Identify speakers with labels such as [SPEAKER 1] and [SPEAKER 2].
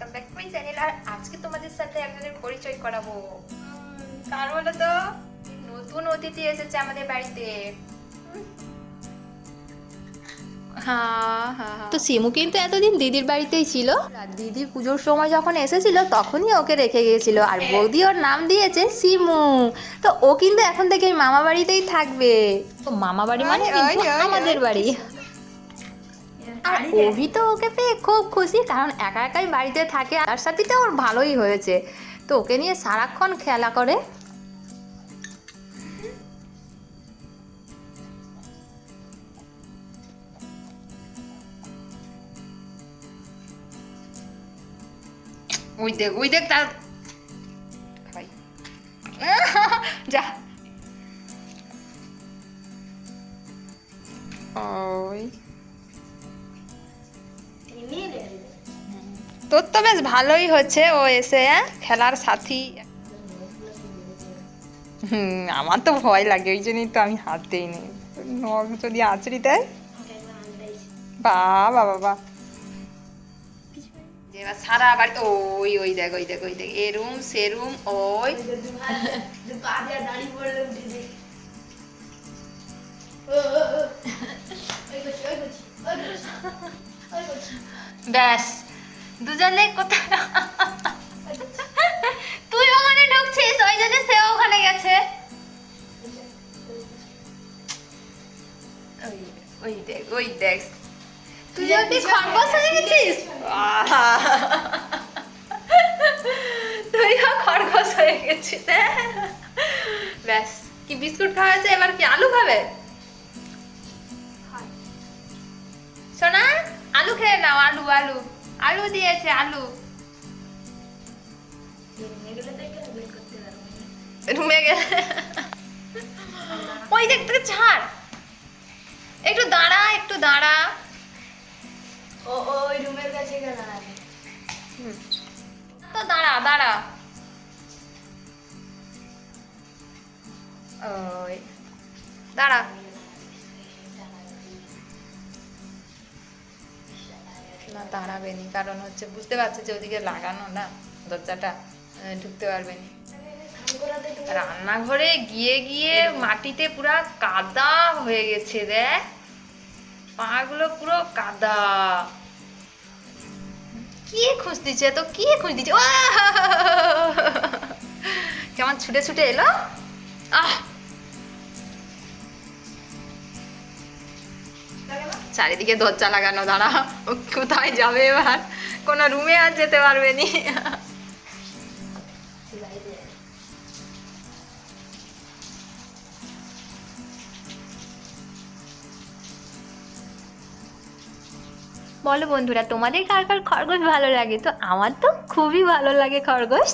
[SPEAKER 1] Welcome back to my channel আর আজকে তোমাদের সাথে একজনের পরিচয় করাবো। কার বলো তো? নতুন অতিথি এসেছে আমাদের বাড়িতে। হ্যাঁ হ্যাঁ
[SPEAKER 2] তো সিমু কিন্তু এতদিন দিদির বাড়িতেই ছিল। আর দিদি পুজোর সময় যখন এসেছিল তখনই ওকে রেখে গিয়েছিল। আর বৌদি ওর নাম দিয়েছে সিমু। তো ও কিন্তু এখন থেকে মামা বাড়িতেই থাকবে। তো মামা বাড়ি মানে কিন্তু আমাদের বাড়ি। আর অভি তো ওকে পেয়ে খুব খুশি কারণ একা একাই বাড়িতে থাকে আর তার সাথে তো ওর ভালোই হয়েছে। তো ওকে নিয়ে সারাক্ষণ খেলা করে।
[SPEAKER 1] ওই দেখ ওই দেখ তার যা। ওই। তোর তো বেশ ভালোই হচ্ছে ও এসে হ্যাঁ, খেলার সাথী। হুম আমার তো ভয় লাগে ওই জন্যই তো আমি হাত দিইনি। নখ যদি আঁচড়ি দেয়? বা বাবা। বা এবার সারা বাড়ি ওই ওই দেখ ওই দেখ ওই দেখ এ রুম সে রুম ওই। ব্যাস। দুজনে কোথায়? তুই ওখানে ঢুকছিস ওই জন্য সেও ওখানে গেছে। ওই ওই দেখ ওই দেখ। তুই যদি খরগোশ হয়ে গেছিস আহা। তুইও খরগোশ হয়ে গেছিস হ্যাঁ? ব্যাস কি বিস্কুট খাওয়া হয়েছে? এবার কি আলু খাবে? সোনা আলু খেয়ে নাও আলু আলু। আলু দিয়েছে আলু। রুমে গেলে ওই দেখ তোকে ছাড়। একটু দাঁড়া একটু দাঁড়া।
[SPEAKER 3] ও ও ওই রুমের কাছে গেল আগে
[SPEAKER 1] তো দাঁড়া দাঁড়া। ওই। দাঁড়া। না দাঁড়াবে নি কারণ হচ্ছে বুঝতে পারছে যে ওদিকে লাগানো না, দরজাটা ঢুকতে পারবে নি। রান্নাঘরে গিয়ে গিয়ে মাটিতে পুরা কাদা হয়ে গেছে, দেখ। পাগুলো পুরো কাদা। কি খুঁজ দিচ্ছে তো কি খুঁজ দিচ্ছে! কেমন ছুটে ছুটে এলো? আহ! চারিদিকে দরজা লাগানো, দাঁড়া। কোথায় যাবে এবার? কোনো রুমে আর যেতে পারবে নি।
[SPEAKER 2] বলো বন্ধুরা, তোমাদের কার কার খরগোশ ভালো লাগে? তো আমার তো খুবই ভালো লাগে খরগোশ।